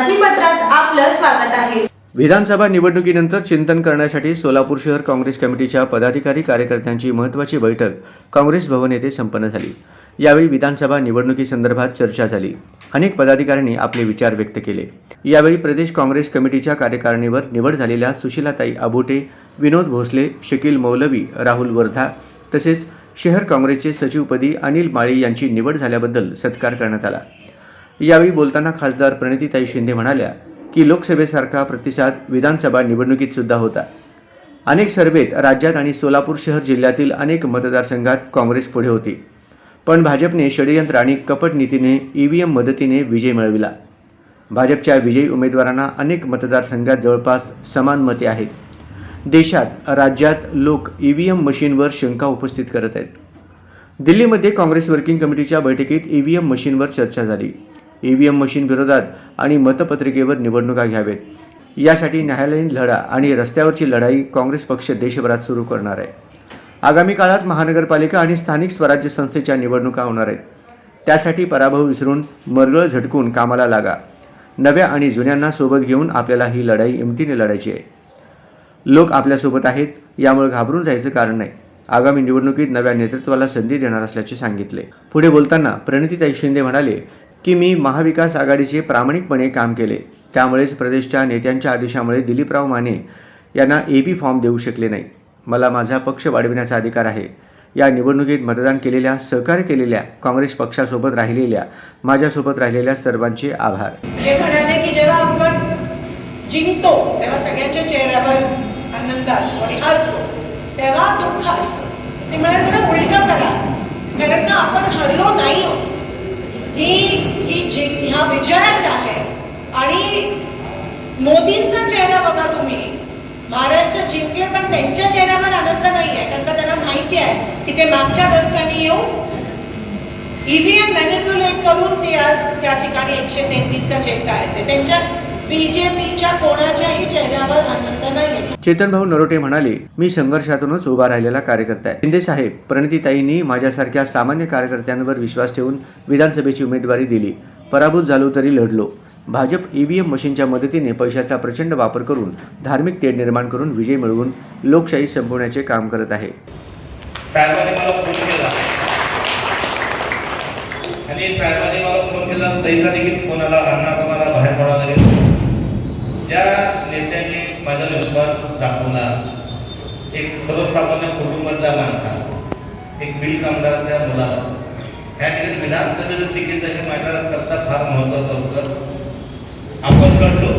बातमीपत्रात आपलं स्वागत आहे. विधानसभा निवडणुकीनंतर चिंतन करण्यासाठी सोलापूर शहर काँग्रेस कमिटीच्या पदाधिकारी कार्यकर्त्यांची महत्त्वाची बैठक काँग्रेस भवन येथे संपन्न झाली. यावेळी विधानसभा निवडणुकीसंदर्भात चर्चा झाली. अनेक पदाधिकाऱ्यांनी आपले विचार व्यक्त केले. यावेळी प्रदेश काँग्रेस कमिटीच्या कार्यकारिणीवर निवड झालेल्या सुशीलाताई आबोटे विनोद भोसले शकील मौलवी राहुल वर्धा तसेच शहर काँग्रेसचे सचिवपदी अनिल माळी यांची निवड झाल्याबद्दल सत्कार करण्यात आला. यावेळी बोलताना खासदार प्रणितीताई शिंदे म्हणाल्या की लोकसभेसारखा प्रतिसाद विधानसभा निवडणुकीत सुद्धा होता. अनेक सर्वेत राज्यात आणि सोलापूर शहर जिल्ह्यातील अनेक मतदारसंघात काँग्रेस पुढे होती. पण भाजपने षडयंत्र आणि कपट नीतीने ईव्हीएम मदतीने विजय मिळविला. भाजपच्या विजयी उमेदवारांना अनेक मतदारसंघात जवळपास समान मते आहेत. देशात राज्यात लोक ईव्हीएम मशीनवर शंका उपस्थित करत आहेत. दिल्लीमध्ये काँग्रेस वर्किंग कमिटीच्या बैठकीत ईव्हीएम मशीनवर चर्चा झाली. ईव्हीएम मशीन विरोधात आणि मतपत्रिकेवर निवडणुका घ्यावेत यासाठी न्यायालयीन लढा आणि रस्त्यावरची लढाई काँग्रेस पक्ष देशभरात सुरू करणार आहे. आगामी काळात महानगरपालिका आणि स्थानिक स्वराज्य संस्थेच्या निवडणुका होणार आहेत. त्यासाठी पराभव विसरून मरगळ झटकून कामाला लागा. नव्या आणि जुन्यांना सोबत घेऊन आपल्याला ही लढाई हिमतीने लढायची आहे. लोक आपल्यासोबत आहेत यामुळे घाबरून जायचं कारण नाही. आगामी निवडणुकीत नव्या नेतृत्वाला संधी देणार असल्याचे सांगितले. पुढे बोलताना प्रणितीताई शिंदे म्हणाले की मी महाविकास आघाडीचे प्रामाणिकपणे काम केले. त्यामुळेच प्रदेशच्या नेत्यांच्या आदेशामुळे दिलीपराव माने यांना ए बी फॉर्म देऊ शकले नाही. मला माझा पक्ष वाढविण्याचा अधिकार आहे. या निवडणुकीत मतदान केलेल्या सहकार्य केलेल्या काँग्रेस पक्षासोबत राहिलेल्या माझ्यासोबत राहिलेल्या सर्वांचे आभार. हे म्हणाले की जेव्हा आपण जिंकतो तेव्हा सगळ्यांच्या चेहऱ्यावर आनंद असतो आणि हरतो. तेव्हा दुःख असतं. ते म्हणाले जरा उलट करा. कारण का आपण हरलो नाही आहोत? ही ही जिंक ह्या विजयाच आहे. आणि मोदींचा चेहरा बघा तुम्ही. महाराष्ट्र जिंकले पण त्यांच्या चेहऱ्यावर आनंद नाही आहे कारण का त्यांना माहिती आहे की ते मागच्या दशकांनी येऊन ईव्हीएम मॅनिप्युलेट करून ते आज त्या ठिकाणी एकशे तेहतीसचा चेक आहे. त्यांच्या बीजेपीच्या कोणाच्याही चेहऱ्यावर आनंद नाही चेतनभाऊ नरोटे म्हणाले मी संघर्षातूनच उभा राहिलेला कार्यकर्ता आहे. शिंदे साहेब प्रणितीताईंनी माझ्यासारख्या सामान्य कार्यकर्त्यांवर विश्वास ठेवून विधानसभेची उमेदवारी दिली. पराभूत झालो तरी लढलो. भाजप ईव्हीएम मशीनच्या मदतीने पैशाचा प्रचंड वापर करून धार्मिक तेढ निर्माण करून विजय मिळवून लोकशाही संपवण्याचे काम करत आहे. साहेबांनी मला फोन केला. आणि साहेबांनी मला फोन केला तैसा देखील फोन आला. अण्णा आता मला बाहेर पडावं लागेल. ज्या नेत्यांनी माझा विश्वास दाखवला एक सर्वसामान्य कुटुंबातल्या माणसा एक बिल कामगाराच्या मुलाला ह्या ठिकाणी विधानसभेचं तिकीट हे माझ्याकरता फार महत्वाचं होतं. आपण कळलो.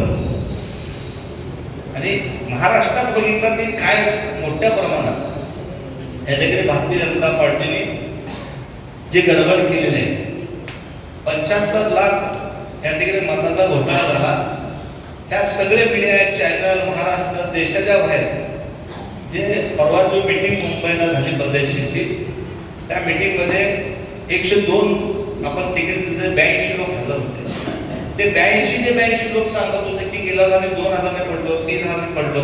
आणि महाराष्ट्रात बघितलं की काय मोठ्या प्रमाणात या ठिकाणी भारतीय जनता पार्टीने जे गडबड केलेली आहे पंच्याहत्तर लाख या ठिकाणी मताचा घोटाळा झाला. ह्या सगळे मीडिया चॅनल महाराष्ट्र देशाच्या बाहेर. जे परवा जो मीटिंग मुंबईला झाली परदेशीची त्या मिटिंगमध्ये एकशे दोन आपण तिकीट तिथे ब्याऐंशी लोक हजर होते. ते ब्याऐंशी ते ब्याऐंशी लोक सांगत होते की गेला आम्ही दोन हजाराने पडलो तीन हजाराने पडलो.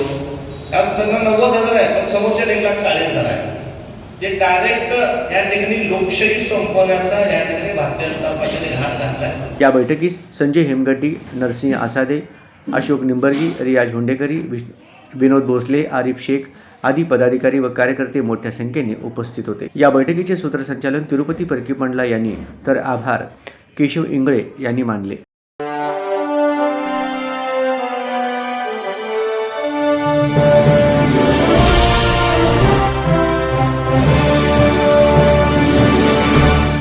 त्याच त्यांना नव्वद हजार आहे पण समोरच्या एक लाख चाळीस हजार आहे. जे डायरेक्ट या ठिकाणी लोकशाही संपवण्याचा या ठिकाणी भारतीय जनता पार्टीने घाट घातला या बैठकीस संजय हेमगड्डी नरसिंह आसादे अशोक निंबर्गी रियाज हुंडेकरी विनोद भोसले आरिफ शेख आदी पदाधिकारी व कार्यकर्ते मोठ्या संख्येने उपस्थित होते. या बैठकीचे सूत्रसंचालन तिरुपती परकीपंडला यांनी तर आभार केशव इंगळे यांनी मानले.